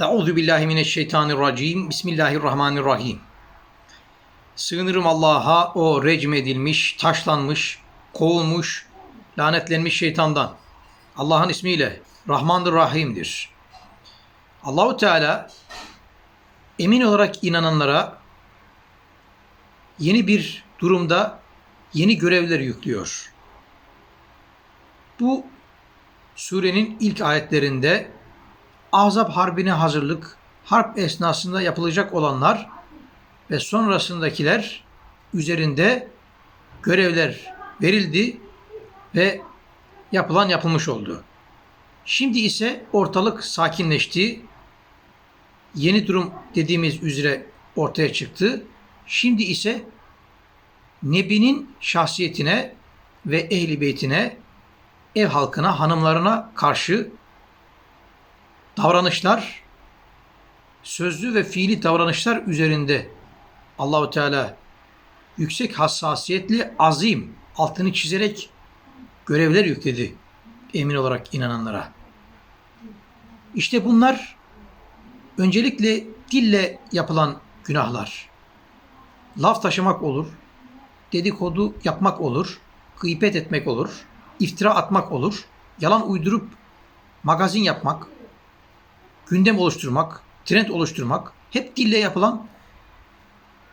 Euzu billahi mineşşeytanirracim. Bismillahirrahmanirrahim. Sığınırım Allah'a o recm edilmiş, taşlanmış, kovulmuş, lanetlenmiş şeytandan. Allah'ın ismiyle Rahmandır Rahim'dir. Allahu Teala emin olarak inananlara yeni bir durumda yeni görevler yüklüyor. Bu surenin ilk ayetlerinde Ahzab Harbi'ne hazırlık, harp esnasında yapılacak olanlar ve sonrasındakiler üzerinde görevler verildi ve yapılan yapılmış oldu. Şimdi ise ortalık sakinleşti. Yeni durum dediğimiz üzere ortaya çıktı. Şimdi ise Nebi'nin şahsiyetine ve ehli beytine, ev halkına, hanımlarına karşı davranışlar, sözlü ve fiili davranışlar üzerinde Allahu Teala yüksek hassasiyetli azim altını çizerek görevler yükledi emin olarak inananlara. İşte bunlar öncelikle dille yapılan günahlar. Laf taşımak olur, dedikodu yapmak olur, gıybet etmek olur, iftira atmak olur, yalan uydurup magazin yapmak, gündem oluşturmak, trend oluşturmak hep dille yapılan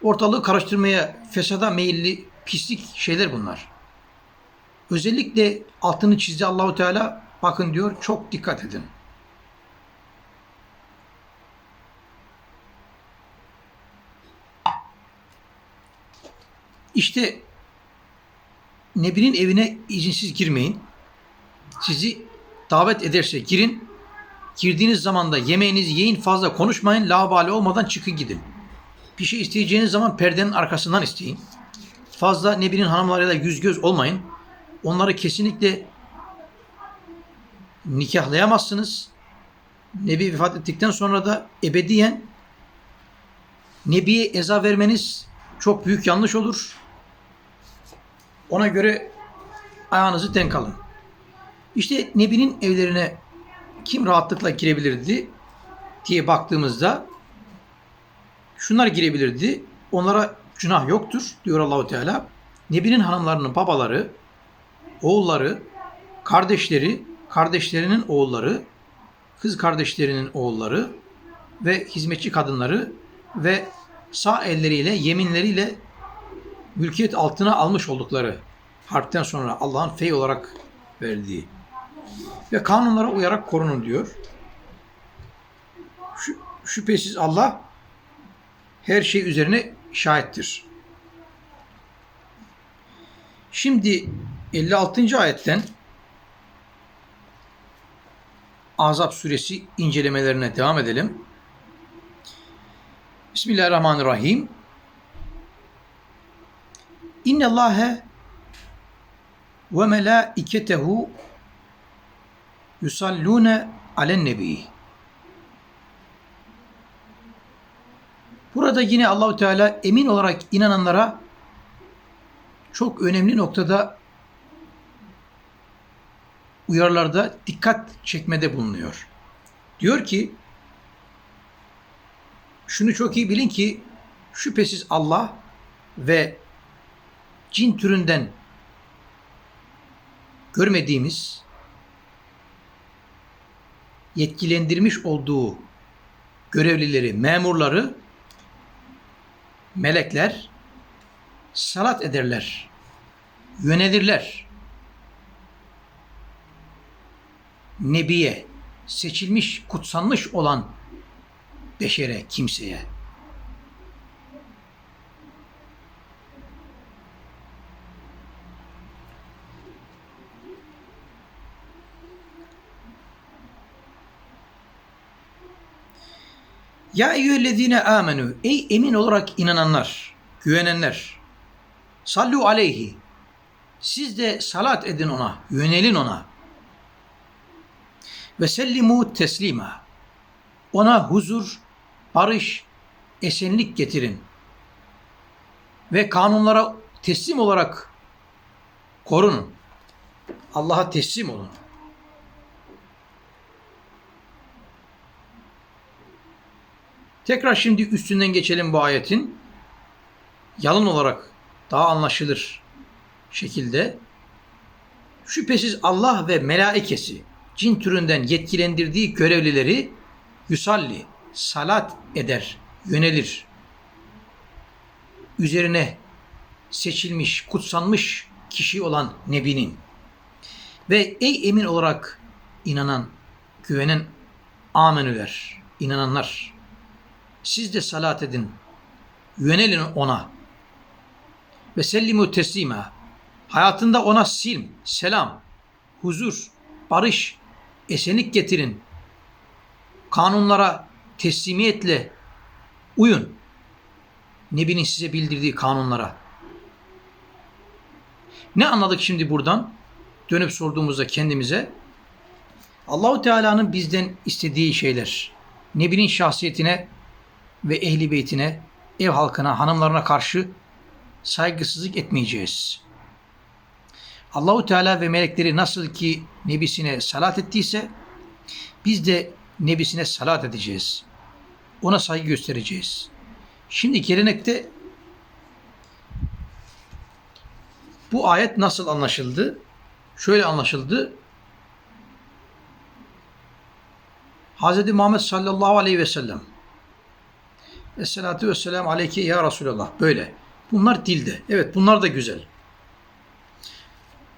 ortalığı karıştırmaya, fesada meyilli pislik şeyler bunlar. Özellikle altını çizdi Allahu Teala bakın diyor çok dikkat edin. İşte Nebi'nin evine izinsiz girmeyin. Sizi davet ederse girin. Girdiğiniz zaman da yemeğinizi yiyin fazla konuşmayın. Labali olmadan çıkın gidin. Bir şey isteyeceğiniz zaman perdenin arkasından isteyin. Fazla Nebi'nin hanımlarıyla yüz göz olmayın. Onları kesinlikle nikahlayamazsınız. Nebi vefat ettikten sonra da ebediyen Nebi'ye eza vermeniz çok büyük yanlış olur. Ona göre ayağınızı denk alın. İşte Nebi'nin evlerine kim rahatlıkla girebilirdi diye baktığımızda şunlar girebilirdi. Onlara günah yoktur diyor Allahu Teala. Nebi'nin hanımlarının babaları, oğulları, kardeşleri, kardeşlerinin oğulları, kız kardeşlerinin oğulları ve hizmetçi kadınları ve sağ elleriyle, yeminleriyle mülkiyet altına almış oldukları harpten sonra Allah'ın fey olarak verdiği ve kanunlara uyarak korunun diyor. Şüphesiz Allah her şey üzerine şahittir. Şimdi 56. ayetten Azap suresi incelemelerine devam edelim. Bismillahirrahmanirrahim. İnne Allahe ve melaiketehu yusallune alen nebi. Burada yine Allahu Teala emin olarak inananlara çok önemli noktada uyarılarda dikkat çekmede bulunuyor. Diyor ki şunu çok iyi bilin ki şüphesiz Allah ve cin türünden görmediğimiz yetkilendirmiş olduğu görevlileri, memurları melekler salat ederler, yönelirler. Nebiye, seçilmiş, kutsanmış olan beşere, kimseye. Ya eyyühellezine amenu. Ey emin olarak inananlar, güvenenler. Sallu aleyhi. Siz de salat edin ona, yönelin ona. Ve sellimu teslima. Ona huzur, barış, esenlik getirin. Ve kanunlara teslim olarak korunun. Allah'a teslim olun. Tekrar şimdi üstünden geçelim bu ayetin. Yalın olarak daha anlaşılır şekilde. Şüphesiz Allah ve melaikesi cin türünden yetkilendirdiği görevlileri yusalli, salat eder, yönelir. Üzerine seçilmiş, kutsanmış kişi olan Nebi'nin ve ey emin olarak inanan, güvenen amenüler, inananlar. Siz de salat edin, yönelin ona. Ve sellimu teslima. Hayatında ona silm, selam, huzur, barış, esenlik getirin. Kanunlara teslimiyetle uyun. Nebinin size bildirdiği kanunlara. Ne anladık şimdi buradan? Dönüp sorduğumuzda kendimize Allahu Teala'nın bizden istediği şeyler. Nebinin şahsiyetine ve ehli beytine, ev halkına, hanımlarına karşı saygısızlık etmeyeceğiz. Allahu Teala ve melekleri nasıl ki nebisine salat ettiyse biz de nebisine salat edeceğiz. Ona saygı göstereceğiz. Şimdi gelenekte bu ayet nasıl anlaşıldı? Şöyle anlaşıldı. Hz. Muhammed sallallahu aleyhi ve sellem Esselatu vesselam aleyke ya Resulallah. Böyle. Bunlar dilde. Evet bunlar da güzel.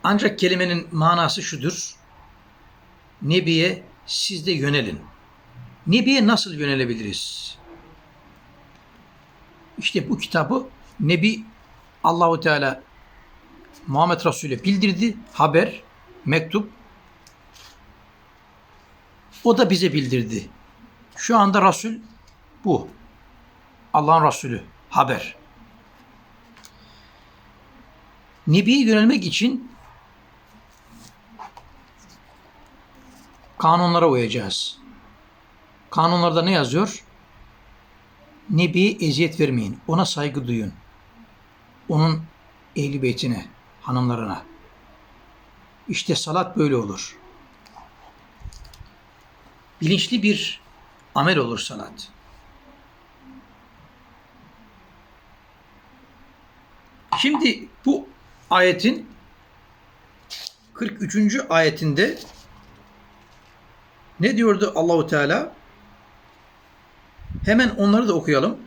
Ancak kelimenin manası şudur. Nebiye siz de yönelin. Nebiye nasıl yönelebiliriz? İşte bu kitabı Nebi Allahu Teala Muhammed Resul'e bildirdi. Haber, mektup. O da bize bildirdi. Şu anda Resul bu. Allah'ın Resulü. Haber. Nebi'ye yönelmek için kanunlara uyacağız. Kanunlarda ne yazıyor? Nebi'ye eziyet vermeyin. Ona saygı duyun. Onun ehli beytine, hanımlarına. İşte salat böyle olur. Bilinçli bir amel olur salat. Şimdi bu ayetin 43. ayetinde ne diyordu Allahu Teala? Hemen onları da okuyalım.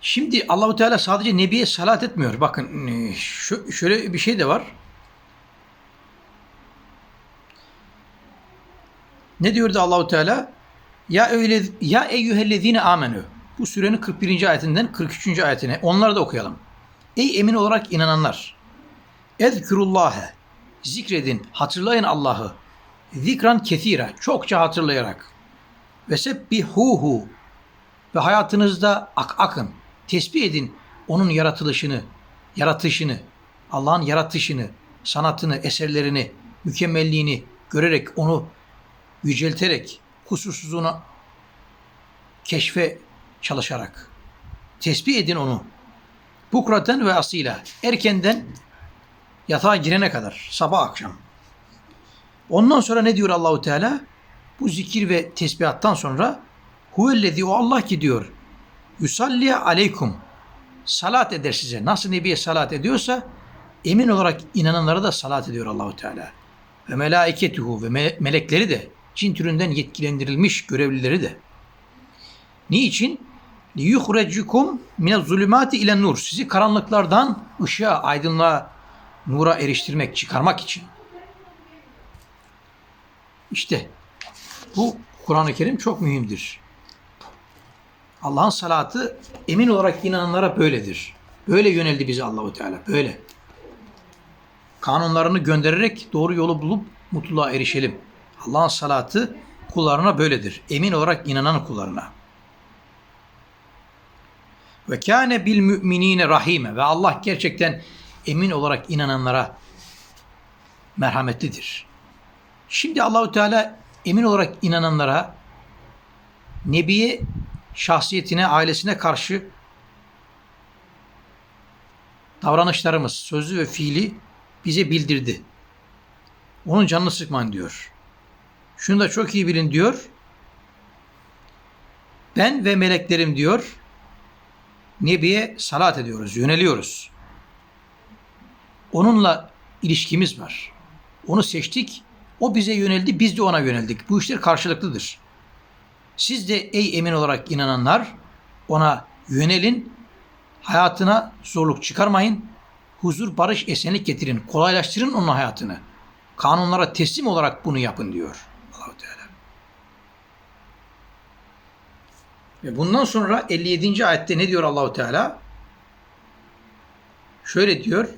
Şimdi Allahu Teala sadece Nebi'ye salat etmiyor. Bakın e, şöyle bir şey de var. Ne diyordu Allahu Teala? Ya öyle ya eyyühellezine amenü. Bu surenin 41. ayetinden 43. ayetine. Onları da okuyalım. Ey emin olarak inananlar. Ezkurullâhe. Zikredin, hatırlayın Allah'ı. Zikran kethira. Çokça hatırlayarak. Ve sebbihuhu. Ve hayatınızda ak akın. Tesbih edin onun yaratılışını, yaratışını, Allah'ın yaratışını, sanatını, eserlerini, mükemmelliğini görerek onu yücelterek, kusursuzluğunu keşfe çalışarak. Tesbih edin onu. Bukraten ve asıyla. Erkenden yatağa girene kadar. Sabah akşam. Ondan sonra ne diyor Allahu Teala? Bu zikir ve tesbihattan sonra huvellezi o Allah ki diyor. Yusalli aleykum. Salat eder size. Nasıl Nebi'ye salat ediyorsa emin olarak inananlara da salat ediyor Allahu Teala. Ve melaiketuhu ve me- melekleri de cin türünden yetkilendirilmiş görevlileri de. Niçin? liyuhrecukum mine zulümati ile nur. Sizi karanlıklardan ışığa, aydınlığa, nura eriştirmek, çıkarmak için. İşte bu Kur'an-ı Kerim çok mühimdir. Allah'ın salatı emin olarak inananlara böyledir. Böyle yöneldi bize Allahu Teala. Böyle. Kanunlarını göndererek doğru yolu bulup mutluluğa erişelim. Allah'ın salatı kullarına böyledir. Emin olarak inanan kullarına. Ve kâne bil müminine rahime. Ve Allah gerçekten emin olarak inananlara merhametlidir. Şimdi Allahu Teala emin olarak inananlara Nebiye şahsiyetine, ailesine karşı davranışlarımız, sözlü ve fiili bize bildirdi. Onun canını sıkmayın diyor. Şunu da çok iyi bilin diyor. Ben ve meleklerim diyor. Nebiye salat ediyoruz, yöneliyoruz. Onunla ilişkimiz var. Onu seçtik, o bize yöneldi, biz de ona yöneldik. Bu işler karşılıklıdır. Siz de ey emin olarak inananlar ona yönelin, hayatına zorluk çıkarmayın, huzur, barış, esenlik getirin, kolaylaştırın onun hayatını. Kanunlara teslim olarak bunu yapın diyor Allahu Teala. Ve bundan sonra 57. ayette ne diyor Allahu Teala? Şöyle diyor.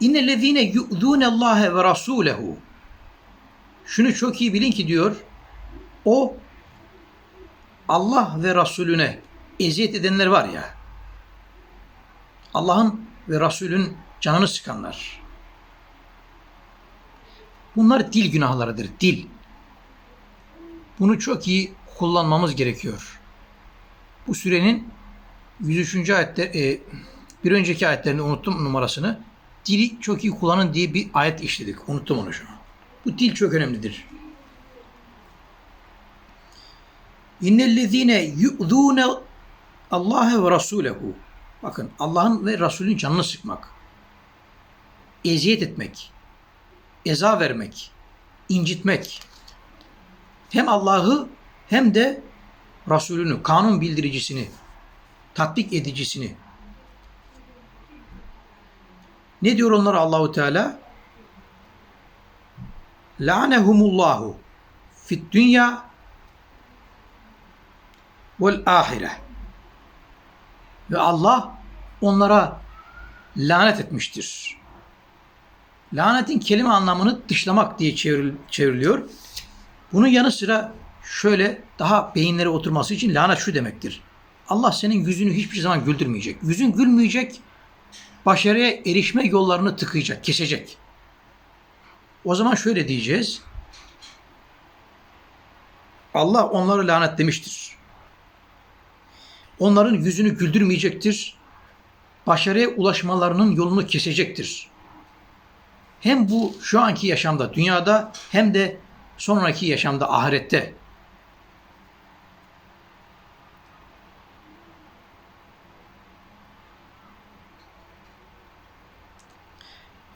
İnnellezîne yu'zûnellâhe ve rasûlehu. Şunu çok iyi bilin ki diyor. O Allah ve Resulüne eziyet edenler var ya. Allah'ın ve Resulün canını sıkanlar. Bunlar dil günahlarıdır. Dil. Bunu çok iyi kullanmamız gerekiyor. Bu sürenin 103. ayette e, bir önceki ayetlerini unuttum numarasını. Dili çok iyi kullanın diye bir ayet işledik. Unuttum onu şu an. Bu dil çok önemlidir. İnnellezîne yu'zûne Allah'e ve Rasûlehu. Bakın Allah'ın ve Resulün canını sıkmak. Eziyet etmek. Eza vermek. incitmek. Hem Allah'ı hem de Resulünü, kanun bildiricisini, tatbik edicisini. Ne diyor onlara Allahu Teala? La'nehumullahu fit dünya vel ahire. Ve Allah onlara lanet etmiştir. Lanetin kelime anlamını dışlamak diye çevril- çevriliyor. Bunun yanı sıra şöyle daha beyinlere oturması için lanet şu demektir. Allah senin yüzünü hiçbir zaman güldürmeyecek. Yüzün gülmeyecek, başarıya erişme yollarını tıkayacak, kesecek. O zaman şöyle diyeceğiz. Allah onları lanetlemiştir. Onların yüzünü güldürmeyecektir. Başarıya ulaşmalarının yolunu kesecektir. Hem bu şu anki yaşamda, dünyada hem de sonraki yaşamda, ahirette.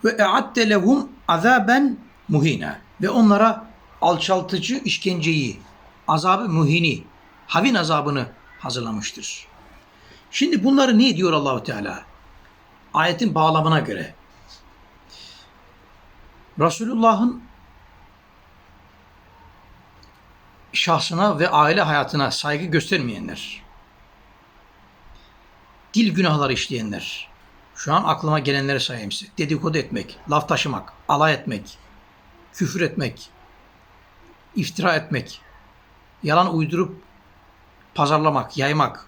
Ve e'adde lehum azaben muhina. Ve onlara alçaltıcı işkenceyi, azabı muhini, havin azabını hazırlamıştır. Şimdi bunları ne diyor Allahu Teala? Ayetin bağlamına göre. Resulullah'ın şahsına ve aile hayatına saygı göstermeyenler, dil günahları işleyenler, şu an aklıma gelenleri sayayım size. Dedikodu etmek, laf taşımak, alay etmek, küfür etmek, iftira etmek, yalan uydurup pazarlamak, yaymak.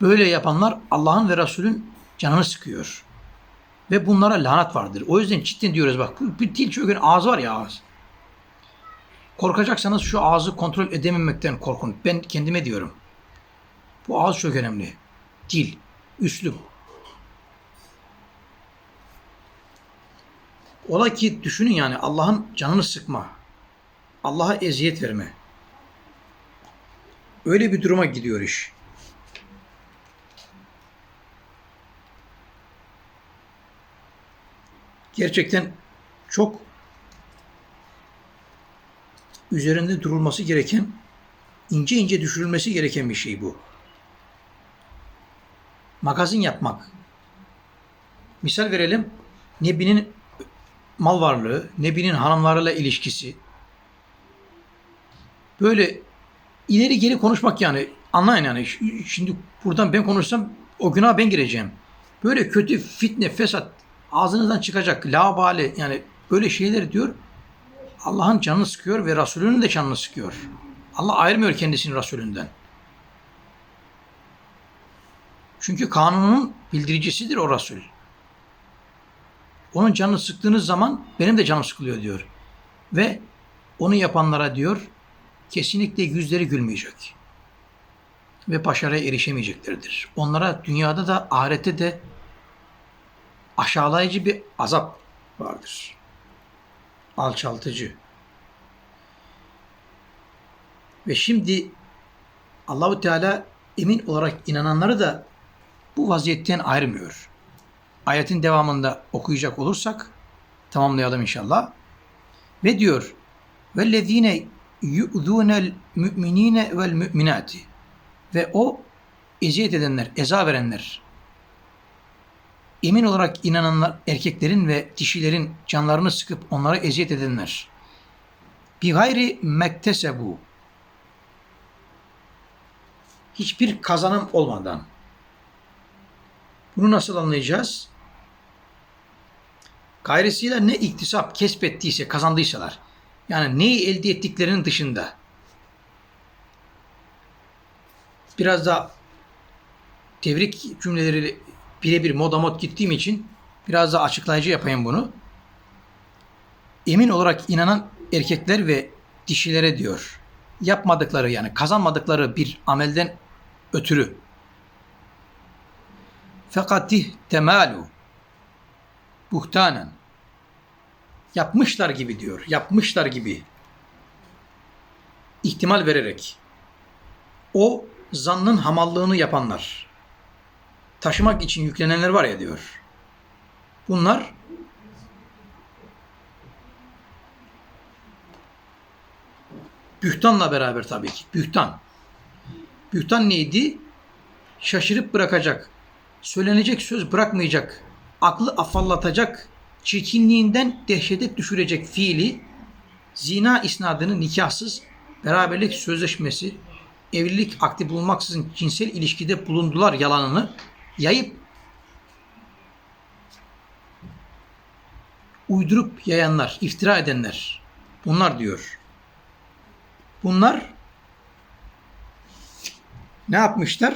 Böyle yapanlar Allah'ın ve Resul'ün canını sıkıyor. Ve bunlara lanet vardır. O yüzden cidden diyoruz bak bir dil çökün ağız var ya ağız. Korkacaksanız şu ağzı kontrol edememekten korkun. Ben kendime diyorum. Bu ağız çok önemli. Dil, üslup. Ola ki düşünün yani Allah'ın canını sıkma. Allah'a eziyet verme. Öyle bir duruma gidiyor iş. Gerçekten çok üzerinde durulması gereken, ince ince düşürülmesi gereken bir şey bu. Magazin yapmak. Misal verelim. Nebi'nin mal varlığı, Nebi'nin hanımlarıyla ilişkisi. Böyle ileri geri konuşmak yani. Anlayın yani. Şimdi buradan ben konuşsam o günaha ben gireceğim. Böyle kötü fitne, fesat ağzınızdan çıkacak. Labali yani böyle şeyler diyor. Allah'ın canını sıkıyor ve Resulünün de canını sıkıyor. Allah ayırmıyor kendisini Resulünden. Çünkü kanunun bildiricisidir o Resul. Onun canını sıktığınız zaman benim de canım sıkılıyor diyor. Ve onu yapanlara diyor kesinlikle yüzleri gülmeyecek. Ve başarıya erişemeyeceklerdir. Onlara dünyada da ahirette de aşağılayıcı bir azap vardır. Alçaltıcı. Ve şimdi Allahu Teala emin olarak inananları da bu vaziyetten ayırmıyor. Ayetin devamında okuyacak olursak tamamlayalım inşallah. Ve diyor: "Vellezine yu'zunel müminine vel müminati." Ve o eziyet edenler, eza verenler, emin olarak inananlar, erkeklerin ve dişilerin canlarını sıkıp onlara eziyet edenler. Bi gayri mektesebu. Hiçbir kazanım olmadan. Bunu nasıl anlayacağız? Gayrısıyla ne iktisap kesbettiyse, kazandıysalar. Yani neyi elde ettiklerinin dışında. Biraz da tebrik cümleleri birebir modamot gittiğim için biraz daha açıklayıcı yapayım bunu. Emin olarak inanan erkekler ve dişilere diyor. Yapmadıkları yani kazanmadıkları bir amelden ötürü. Fekatih temalu buhtanen yapmışlar gibi diyor. Yapmışlar gibi ihtimal vererek o zannın hamallığını yapanlar taşımak için yüklenenler var ya diyor. Bunlar bühtanla beraber tabii ki. Bühtan. Bühtan neydi? Şaşırıp bırakacak. Söylenecek söz bırakmayacak. Aklı afallatacak. Çirkinliğinden dehşete düşürecek fiili zina isnadını nikahsız beraberlik sözleşmesi evlilik akdi bulunmaksızın cinsel ilişkide bulundular yalanını yayıp uydurup yayanlar, iftira edenler bunlar diyor. Bunlar ne yapmışlar?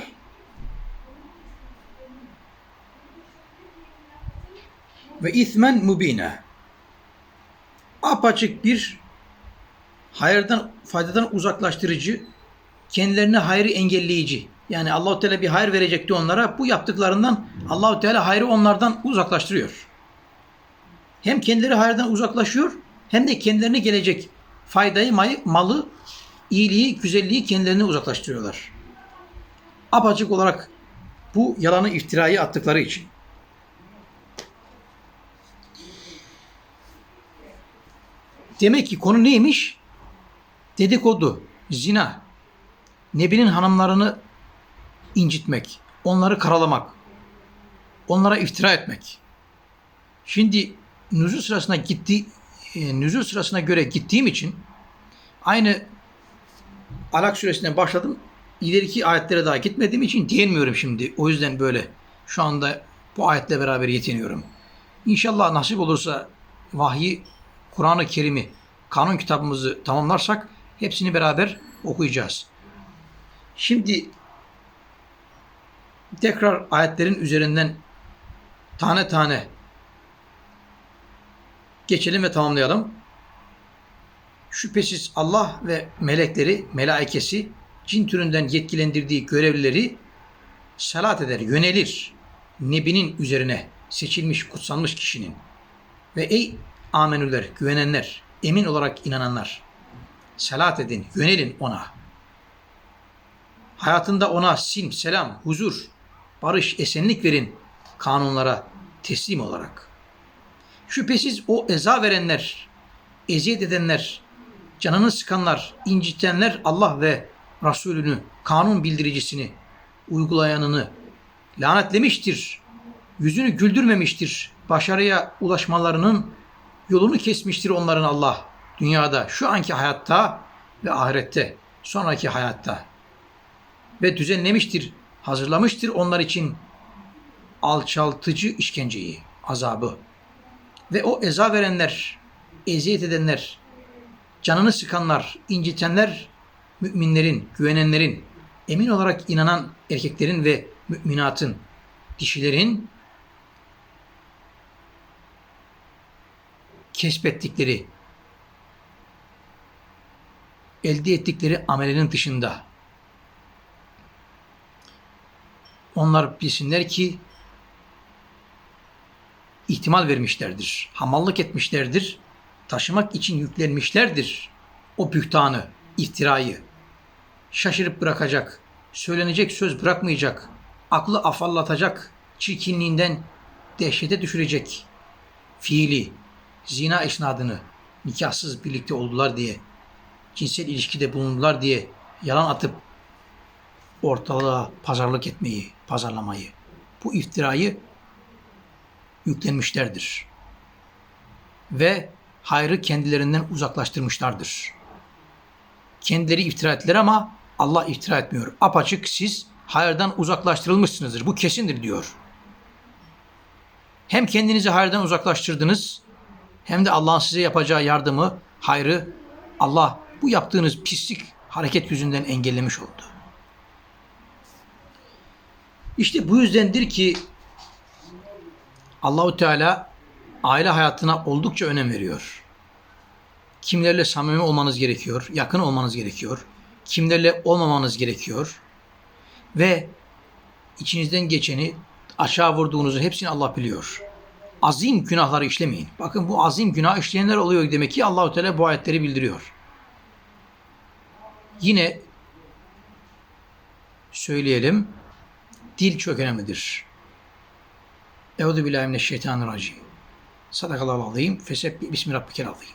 Ve ismen mubine. Apaçık bir hayırdan, faydadan uzaklaştırıcı, kendilerine hayrı engelleyici. Yani Allahu Teala bir hayır verecekti onlara. Bu yaptıklarından Allahu Teala hayrı onlardan uzaklaştırıyor. Hem kendileri hayırdan uzaklaşıyor hem de kendilerine gelecek faydayı, malı, iyiliği, güzelliği kendilerine uzaklaştırıyorlar. Apacık olarak bu yalanı iftirayı attıkları için. Demek ki konu neymiş? Dedikodu, zina, Nebi'nin hanımlarını incitmek, onları karalamak, onlara iftira etmek. Şimdi nüzul sırasına gitti, e, nüzul sırasına göre gittiğim için aynı Alak suresinden başladım. İleriki ayetlere daha gitmediğim için diyemiyorum şimdi. O yüzden böyle şu anda bu ayetle beraber yetiniyorum. İnşallah nasip olursa vahyi, Kur'an-ı Kerim'i, kanun kitabımızı tamamlarsak hepsini beraber okuyacağız. Şimdi tekrar ayetlerin üzerinden tane tane geçelim ve tamamlayalım. Şüphesiz Allah ve melekleri, melaikesi cin türünden yetkilendirdiği görevlileri salat eder, yönelir. Nebinin üzerine seçilmiş, kutsanmış kişinin. Ve ey amenüler, güvenenler, emin olarak inananlar. Salat edin, yönelin ona. Hayatında ona sim, selam, huzur, barış, esenlik verin kanunlara teslim olarak. Şüphesiz o eza verenler, eziyet edenler, canını sıkanlar, incitenler Allah ve Resulünü, kanun bildiricisini, uygulayanını lanetlemiştir. Yüzünü güldürmemiştir. Başarıya ulaşmalarının yolunu kesmiştir onların Allah. Dünyada, şu anki hayatta ve ahirette, sonraki hayatta. Ve düzenlemiştir, hazırlamıştır onlar için alçaltıcı işkenceyi, azabı. Ve o eza verenler, eziyet edenler, canını sıkanlar, incitenler, müminlerin, güvenenlerin, emin olarak inanan erkeklerin ve müminatın, dişilerin kesbettikleri, elde ettikleri amelinin dışında onlar bilsinler ki ihtimal vermişlerdir. Hamallık etmişlerdir. Taşımak için yüklenmişlerdir. O bühtanı, iftirayı. Şaşırıp bırakacak, söylenecek söz bırakmayacak, aklı afallatacak, çirkinliğinden dehşete düşürecek fiili, zina isnadını nikahsız birlikte oldular diye, cinsel ilişkide bulundular diye yalan atıp ortalığa pazarlık etmeyi, pazarlamayı, bu iftirayı yüklenmişlerdir. Ve hayrı kendilerinden uzaklaştırmışlardır. Kendileri iftira ettiler ama Allah iftira etmiyor. Apaçık siz hayırdan uzaklaştırılmışsınızdır. Bu kesindir diyor. Hem kendinizi hayırdan uzaklaştırdınız hem de Allah'ın size yapacağı yardımı, hayrı Allah bu yaptığınız pislik hareket yüzünden engellemiş oldu. İşte bu yüzdendir ki Allahu Teala aile hayatına oldukça önem veriyor. Kimlerle samimi olmanız gerekiyor, yakın olmanız gerekiyor. Kimlerle olmamanız gerekiyor. Ve içinizden geçeni aşağı vurduğunuzu hepsini Allah biliyor. Azim günahları işlemeyin. Bakın bu azim günah işleyenler oluyor demek ki Allahu Teala bu ayetleri bildiriyor. Yine söyleyelim. Dil çok önemlidir. Euzu billahi mineşşeytanirracim. Sadakallahu azim. Fesebbi bismi rabbikel azim.